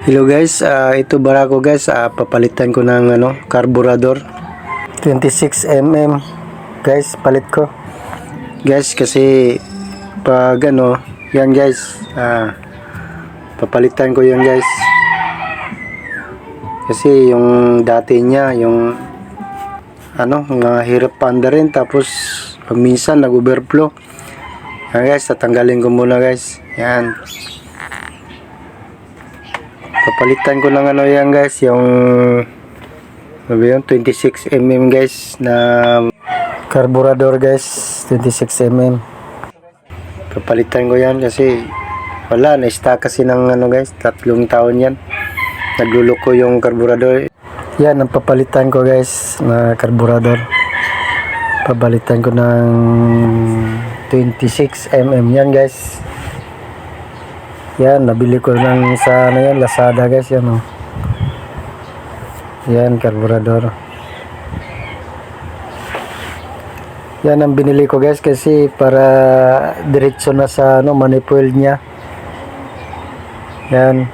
Hello guys, ah, ito barako guys, ah, papalitan ko ng ano, carburetor. 26mm guys, palit ko. Guys kasi pag ano, yan guys. Ah, papalitan ko yan guys. Kasi yung dati niya yung ano, mga hirap panda rin tapos pag minsan nag-overflow. Yan guys, tatanggalin ko muna guys. Yan papalitan ko ng ano yan guys yung ano yun 26mm guys na carburetor guys 26mm papalitan ko yan kasi wala na stock kasi ng ano guys tatlong taon yan. Nagluloko yung carburetor yan ang papalitan ko guys na carburetor papalitan ko ng 26mm yan guys yan, nabili ko lang sa ano yan, Lazada guys, yan oh. Yan, carburetor. Yan ang binili ko guys kasi para diretso na sa ano, manifold niya. Yan.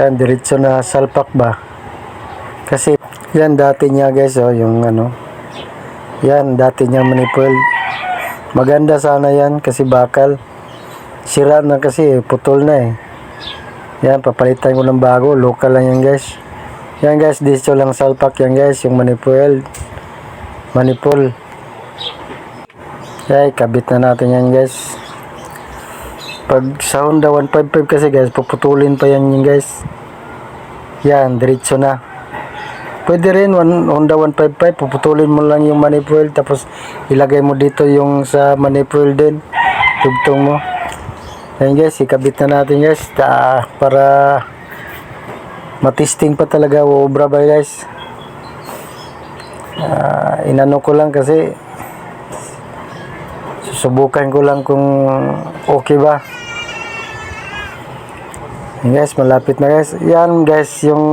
Yan, diretso na salpak ba. Kasi yan dati niya guys oh, yung ano. Yan, dati niya manifold. Maganda sana yan kasi bakal sira na kasi putol na eh. Yan papalitan ko ng bago. Local lang yan guys. Yan guys dito lang salpak yan guys yung manifold manifold yan kabit na natin yan guys. Pag sa Honda 155 kasi guys puputulin pa yan yan guys. Yan diretso na. Pwede rin one, Honda 155 puputulin mo lang yung manifold tapos ilagay mo dito yung sa manifold din tugtong mo Ayan guys, ikabit na natin guys ta, para matisting pa talaga obra ba guys. Ah, inano ko lang kasi susubukan ko lang kung okay ba. Ayan guys, malapit na guys. Yan guys, yung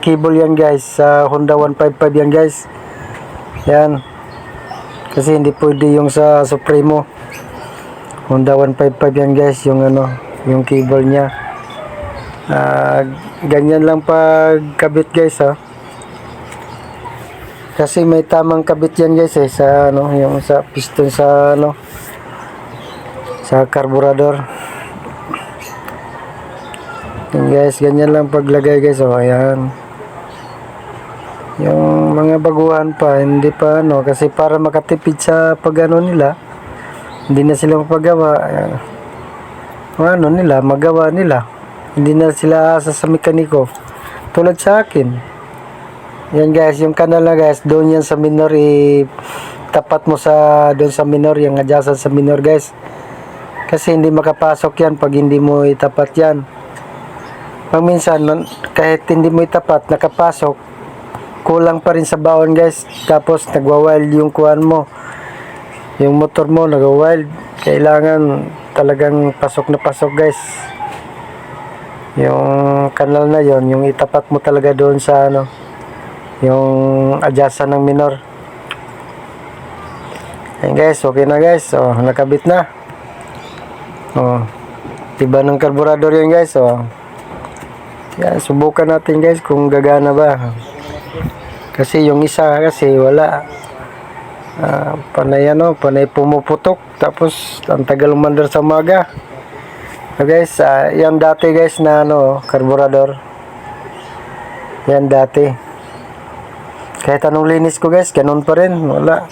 cable yan guys sa Honda 155 yan guys. Yan. Kasi hindi pwede yung sa Supremo. Honda 155 yan guys, yung ano, yung cable niya. Ah, ganyan lang pag kabit guys ha. Kasi may tamang kabit yan guys eh sa ano, yung sa piston sa ano sa carburetor. Yan guys, ganyan lang paglagay guys oh, ayan. Yung mga baguhan pa, hindi pa ano, kasi para makatipid sa pag ano nila, hindi na sila mapagawa uh, ano nila magawa nila. Hindi na sila asa sa mekaniko. Tulad sa akin. Yan guys yung kanal na guys doon yan sa minor i tapat mo sa doon sa minor yung adjacent sa minor guys. Kasi hindi makapasok yan pag hindi mo itapat yan. Pag minsan kahit hindi mo itapat nakapasok kulang pa rin sa baon guys. Tapos nagwa-wild yung kuhan mo yung motor mo nag-wild. Kailangan talagang pasok na pasok guys. Yung kanal na yon yung itapat mo talaga doon sa ano yung adjacent ng minor. Ayan guys okay na guys. Oh nakabit na. Oh tiba ng carburetor yan guys. Oh. Yan subukan natin guys kung gagana ba. Kasi yung isa kasi wala Ah, panay ano, panay pumuputok tapos ang tagal umandar sa umaga. So guys, ah, yan dati guys na ano, carburetor. Yan dati. Kahit anong linis ko guys, ganun pa rin, wala.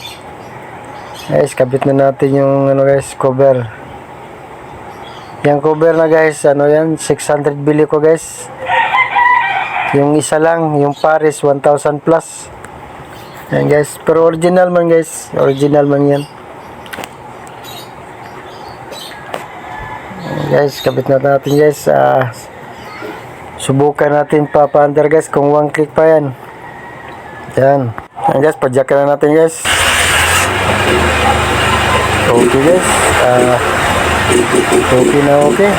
Guys, kabit na natin yung ano guys, cover. Yung cover na guys, ano yan, 600 bili ko guys. Yung isa lang, yung Paris 1000 plus. Yan guys, pero original man guys, original man yan. Yan guys, kabit na natin guys. ah subukan natin pa pa-under guys kung one click pa yan. Yan. Yan guys, padyak na natin guys. Okay guys. ah okay na okay.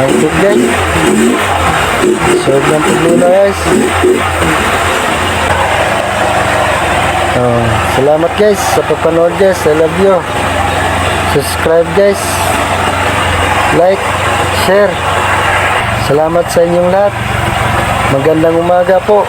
One guys. Solve ng problema guys. Oh, salamat guys sa pagpanood guys. I love you. Subscribe guys. Like, share. Salamat sa inyong lahat. Magandang umaga po.